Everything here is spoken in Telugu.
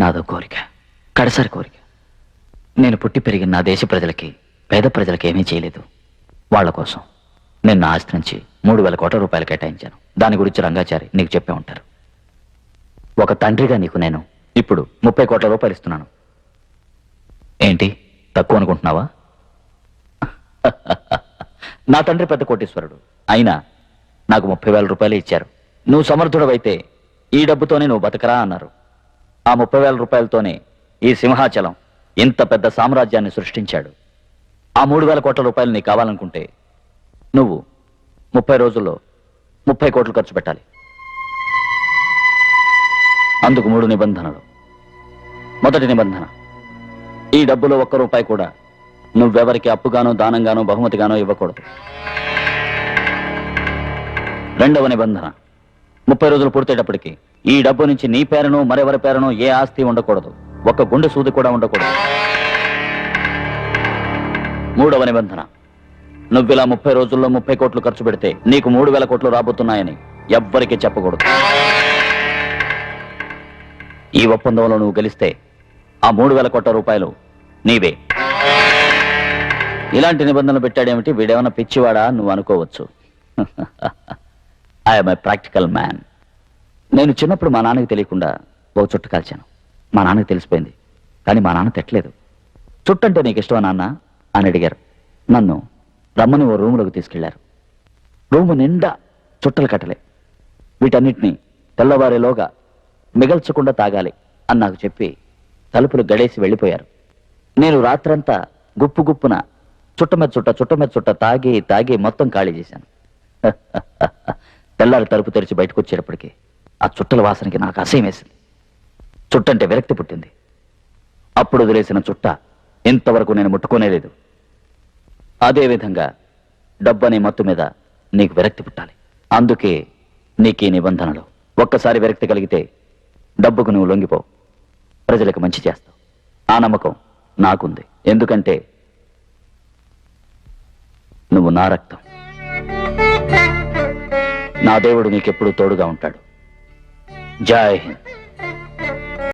నాదో కోరిక కడసారి కోరిక. నేను పుట్టి పెరిగిన నా దేశ ప్రజలకి పేద ప్రజలకి ఏమీ చేయలేదు. వాళ్ళ కోసం నేను నా ఆస్తి నుంచి మూడు వేల కోట్ల రూపాయలు కేటాయించాను. దాని గురించి రంగాచారి నీకు చెప్పే ఉంటారు. ఒక తండ్రిగా నీకు నేను ఇప్పుడు ముప్పై కోట్ల రూపాయలు ఇస్తున్నాను. ఏంటి? తక్కువ అనుకుంటున్నావా? నా తండ్రి పెద్ద కోటీశ్వరుడు. అయినా నాకు ముప్పై వేల రూపాయలు ఇచ్చారు. నువ్వు సమర్థుడవైతే ఈ డబ్బుతోనే నువ్వు బతకరా అన్నారు. ఆ ముప్పై వేల రూపాయలతోనే ఈ సింహాచలం ఇంత పెద్ద సామ్రాజ్యాన్ని సృష్టించాడు. ఆ మూడు వేల కోట్ల రూపాయలు నీకు కావాలనుకుంటే నువ్వు ముప్పై రోజుల్లో ముప్పై కోట్లు ఖర్చు పెట్టాలి. అందుకు మూడు నిబంధనలు. మొదటి నిబంధన ఈ డబ్బులో ఒక్క రూపాయి కూడా నువ్వెవరికి అప్పుగానో దానంగానో బహుమతిగానో ఇవ్వకూడదు. రెండవ నిబంధన ముప్పై రోజులు పూర్తయ్యేటప్పటికి ఈ డబ్బు నుంచి నీ పేరును మరెవరి పేరును ఏ ఆస్తి ఉండకూడదు. ఒక్క గుండె సూది కూడా ఉండకూడదు. మూడవ నిబంధన. నువ్విలా ముప్పై రోజుల్లో ముప్పై కోట్లు ఖర్చు పెడితే నీకు మూడు వేల కోట్లు రాబోతున్నాయని ఎవ్వరికీ చెప్పకూడదు. ఈ ఒప్పందంలో నువ్వు గెలిస్తే ఆ మూడు వేల కోట్ల రూపాయలు నీవే. ఇలాంటి నిబంధనలు పెట్టాడేమిటి? వీడేమన్నా పిచ్చివాడా? నువ్వు అనుకోవచ్చు. ఐఎమ్ ఏ ప్రాక్టికల్ మ్యాన్ నేను చిన్నప్పుడు మా నాన్నకి తెలియకుండా ఓ చుట్టు కాల్చాను. మా నాన్నకి తెలిసిపోయింది. కానీ మా నాన్న తిట్టలేదు. చుట్టంటే నీకు ఇష్టమా నాన్న? అని అడిగారు. నన్ను రమ్మని ఓ రూములోకి తీసుకెళ్ళారు. రూము నిండా చుట్టలు కట్టలే. వీటన్నిటిని తెల్లవారేలోగా మిగల్చకుండా తాగాలి అని నాకు చెప్పి తలుపులు గడేసి వెళ్ళిపోయారు. నేను రాత్రంతా గుప్పు గుప్పున చుట్టమెద చుట్ట చుట్టమెద చుట్ట తాగి తాగి మొత్తం ఖాళీ చేశాను. తెల్లారి తలుపు తెరిచి బయటకు వచ్చేటప్పటికి ఆ చుట్టల వాసనకి నాకు అసహ్యం వేసింది. చుట్టంటే విరక్తి పుట్టింది. అప్పుడు వదిలేసిన చుట్ట ఇంతవరకు నేను ముట్టుకోనేలేదు అదేవిధంగా డబ్బు అనే మత్తు మీద నీకు విరక్తి పుట్టాలి. అందుకే నీకు ఈ నిబంధనలు. ఒక్కసారి విరక్తి కలిగితే డబ్బుకు నువ్వు లొంగిపో. ప్రజలకు మంచి చేస్తావు. ఆ నమ్మకం నాకుంది. ఎందుకంటే నువ్వు నా రక్తం. నా దేవుడు నీకెప్పుడు తోడుగా ఉంటాడు. जय हिंद